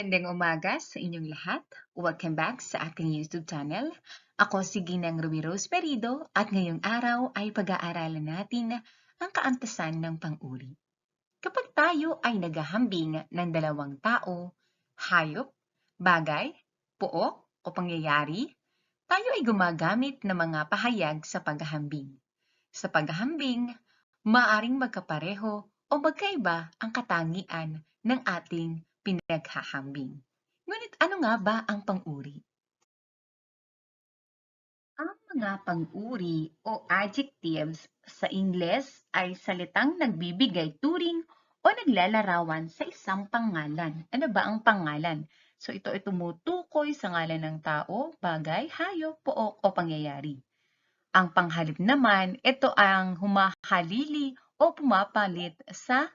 Magandang umaga sa inyong lahat. Welcome back sa aking YouTube channel. Ako si Ginang Rose Perido at ngayong araw ay pag-aaralan natin ang kaantasan ng pang-uri. Kapag tayo ay naghahambing ng dalawang tao, hayop, bagay, pook o pangyayari, tayo ay gumagamit ng mga pahayag sa paghahambing. Sa paghahambing, maaring magkapareho o magkaiba ang katangian ng ating pinaghahambing. Ngunit ano nga ba ang pang-uri? Ang mga pang-uri o adjectives sa Ingles ay salitang nagbibigay turing o naglalarawan sa isang pangalan. Ano ba ang pangalan? So ito ay tumutukoy sa ngalan ng tao, bagay, hayop, pook o pangyayari. Ang panghalip naman, ito ang humahalili o pumapalit sa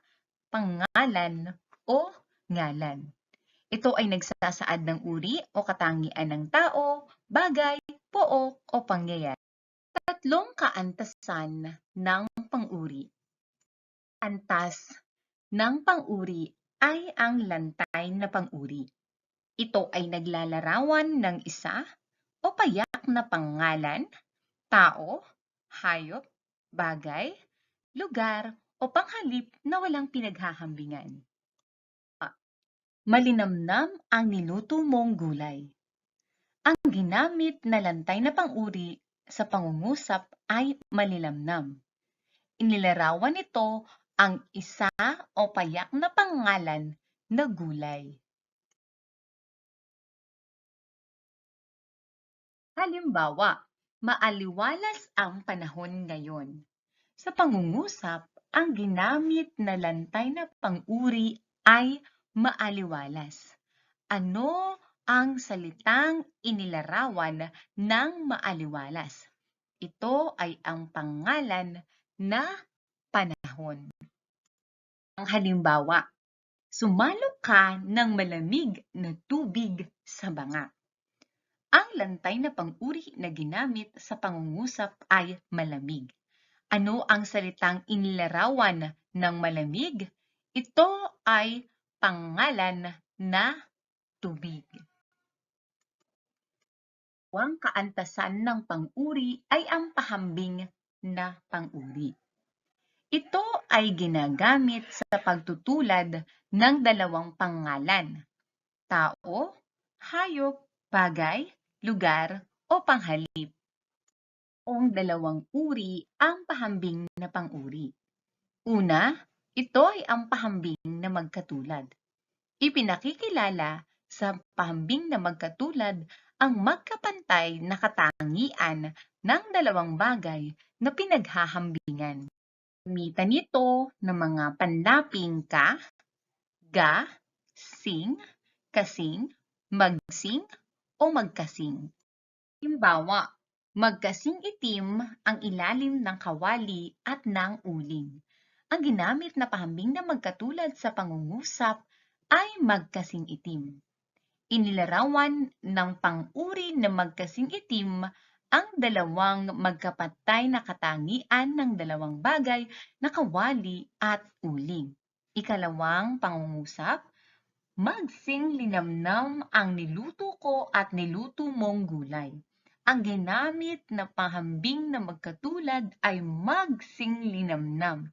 pangalan o ngalan. Ito ay nagsasaad ng uri o katangian ng tao, bagay, pook o pangyayari. Tatlong kaantasan ng pang-uri. Antas ng pang-uri ay ang lantay na pang-uri. Ito ay naglalarawan ng isa o payak na pangalan, tao, hayop, bagay, lugar o panghalip na walang pinaghahambingan. Malinamnam ang niluto mong gulay. Ang ginamit na lantay na pang-uri sa pangungusap ay malilamnam. Inilarawan nito ang isa o payak na pangalan na gulay. Halimbawa, maaliwalas ang panahon ngayon. Sa pangungusap, ang ginamit na lantay na pang-uri ay maaliwalas. Ano ang salitang inilarawan ng maaliwalas? Ito ay ang pangalan na panahon. Ang halimbawa, sumalo ka ng malamig na tubig sa banga. Ang lantay na pang-uri na ginamit sa pangungusap ay malamig. Ano ang salitang inilarawan ng malamig? Ito ay pangalan na tubig. Ang kaantasan ng pang-uri ay ang pahambing na pang-uri. Ito ay ginagamit sa pagtutulad ng dalawang pangalan, tao, hayop, bagay, lugar, o panghalip. Ang dalawang uri ang pahambing na pang-uri. Una, ito ay ang pahambing na magkatulad. Ipinakikilala sa pahambing na magkatulad ang magkapantay na katangian ng dalawang bagay na pinaghahambingan. Gamitan nito ng mga panlaping ka, ga, sing, kasing, magsing, o magkasing. Himbawa, magkasing itim ang ilalim ng kawali at ng uling. Ang ginamit na pahambing na magkatulad sa pangungusap ay magkasing itim. Inilarawan ng pang-uri na magkasing itim ang dalawang magkapatay na katangian ng dalawang bagay na kawali at uling. Ikalawang pangungusap, magsing linamnam ang niluto ko at niluto mong gulay. Ang ginamit na pahambing na magkatulad ay magsing linamnam.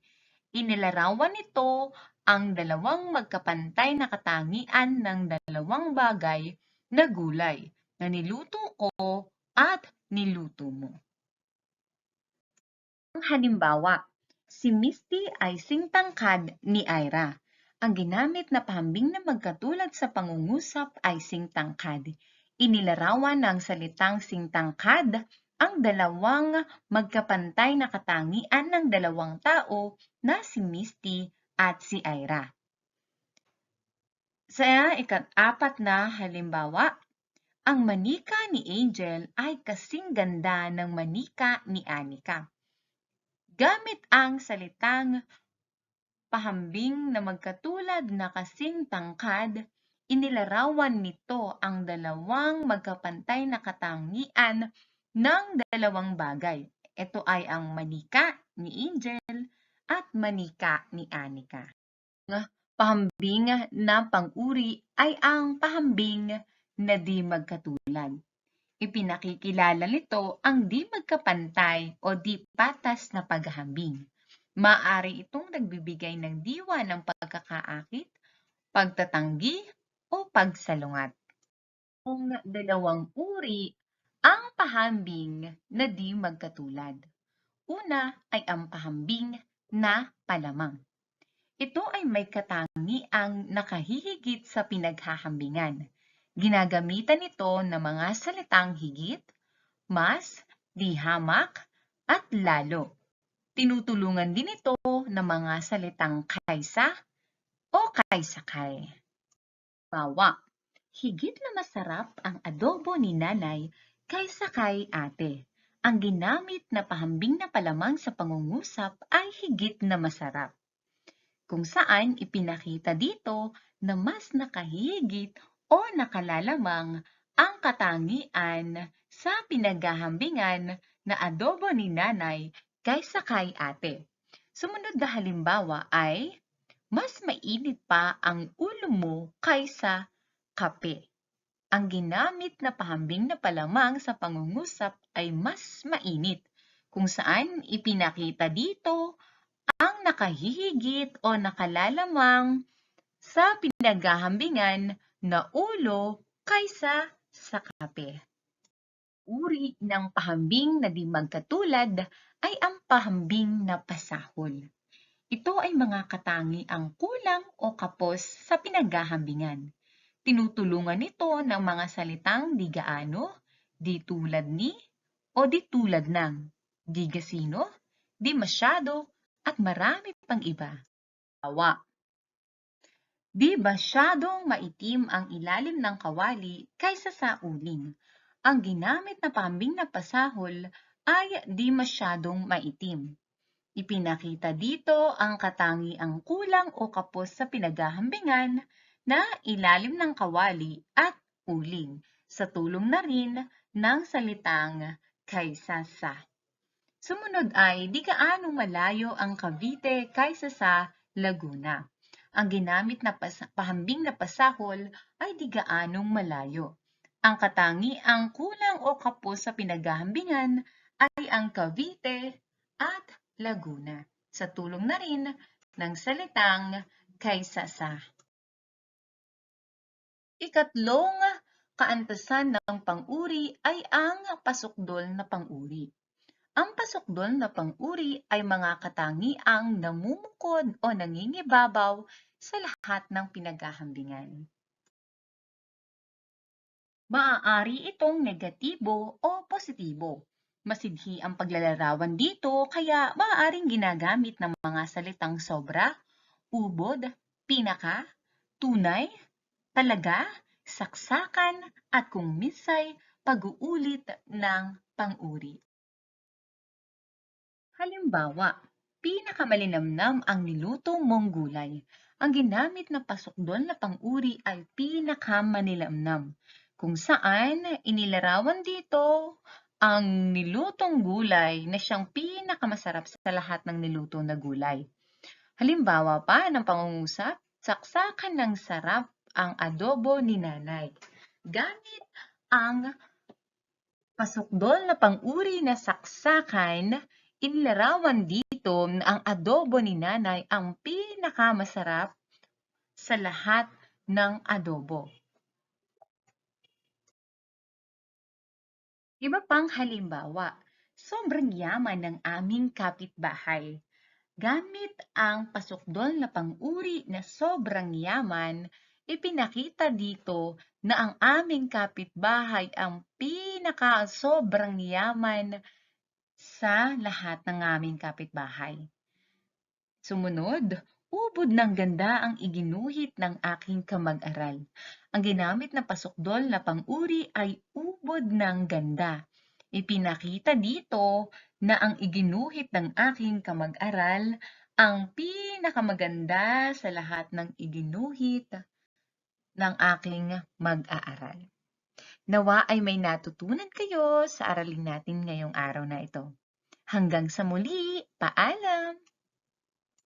Inilarawan nito ang dalawang magkapantay na katangian ng dalawang bagay na gulay na niluto ko at niluto mo. Ang halimbawa, si Misty ay singtangkad ni Ira. Ang ginamit na pahambing na magkatulad sa pangungusap ay singtangkad. Inilarawan ng salitang singtangkad ang dalawang magkapantay na katangian ng dalawang tao na si Misty at si Ira. Sa ikat-apat na halimbawa, ang manika ni Angel ay kasing ganda ng manika ni Anika. Gamit ang salitang pahambing na magkatulad na kasing tangkad, inilarawan nito ang dalawang magkapantay na katangian ng dalawang bagay. Ito ay ang manika ni Angel at manika ni Anika. Pahambing na pang-uri ay ang pahambing na di magkatulad. Ipinakikilala nito ang di magkapantay o di patas na paghahambing. Maaari itong nagbibigay ng diwa ng pagkakaakit, pagtatanggi, o pagsalungat. Kung dalawang uri ang pahambing na di magkatulad. Una ay ang pahambing na palamang. Ito ay may katangiang nakahihigit sa pinaghahambingan. Ginagamitan ito ng mga salitang higit, mas, di hamak, at lalo. Tinutulungan din ito ng mga salitang kaysa o kaysakay. Bawa, higit na masarap ang adobo ni nanay kaysa kay ate. Ang ginamit na pahambing na palamang sa pangungusap ay higit na masarap. Kung saan ipinakita dito na mas nakahigit o nakalalamang ang katangian sa pinaghahambingan na adobo ni nanay kaysa kay ate. Sumunod na halimbawa ay, mas mainit pa ang ulo mo kaysa kape. Ang ginamit na pahambing na palamang sa pangungusap ay mas mainit, kung saan ipinakita dito ang nakahihigit o nakalalamang sa pinaghahambingan na ulo kaysa sa kape. Uri ng pahambing na di magkatulad ay ang pahambing na pasahol. Ito ay mga katangi ang kulang o kapos sa pinaghahambingan. Tinutulungan ito ng mga salitang di gaano, di tulad ni, o di tulad ng, di gasino, di masyado, at marami pang iba. Awa. Di masyadong maitim ang ilalim ng kawali kaysa sa uling. Ang ginamit na pambing na pasahol ay di masyadong maitim. Ipinakita dito ang katangiang kulang o kapos sa pinaghahambingan na ilalim ng kawali at uling sa tulong na rin ng salitang kaysa sa. Sumunod ay di gaano malayo ang Cavite kaysa sa Laguna. Ang ginamit na pahambing na pasahol ay di gaanong malayo. Ang katangiang kulang o kapos sa pinaghahambingan ay ang Cavite at Laguna sa tulong na rin ng salitang kaysa sa. Ikatlong kaantasan ng pang-uri ay ang pasukdol na pang-uri. Ang pasukdol na pang-uri ay mga katangiang namumukod o nangingibabaw sa lahat ng pinaghahambingan. Maaari itong negatibo o positibo. Masidhi ang paglalarawan dito kaya maaaring ginagamit ng mga salitang sobra, ubod, pinaka, tunay, talaga, saksakan, at kung misay, pag-uulit ng pang-uri. Halimbawa, pinakamalinamnam ang niluto mong gulay. Ang ginamit na pasukdol na pang-uri ay pinakamanilamnam kung saan inilarawan dito ang nilutong gulay na siyang pinakamasarap sa lahat ng niluto na gulay. Halimbawa pa ng pangungusap, saksakan ng sarap ang adobo ni nanay. Gamit ang pasukdol na pang-uri na saksakan, inilarawan dito ang adobo ni nanay ang pinakamasarap sa lahat ng adobo. Iba pang halimbawa, sobrang yaman ng aming kapitbahay. Gamit ang pasukdol na pang-uri na sobrang yaman, ipinakita dito na ang aming kapitbahay ang pinaka sobrang yaman sa lahat ng aming kapitbahay. Sumunod, ubod ng ganda ang iginuhit ng aking kamag-aral. Ang ginamit na pasukdol na pang-uri ay ubod ng ganda. Ipinakita dito na ang iginuhit ng aking kamag-aral ang pinakamaganda sa lahat ng iginuhit ng aking mag-aaral. Nawa ay may natutunan kayo sa aralin natin ngayong araw na ito. Hanggang sa muli, paalam!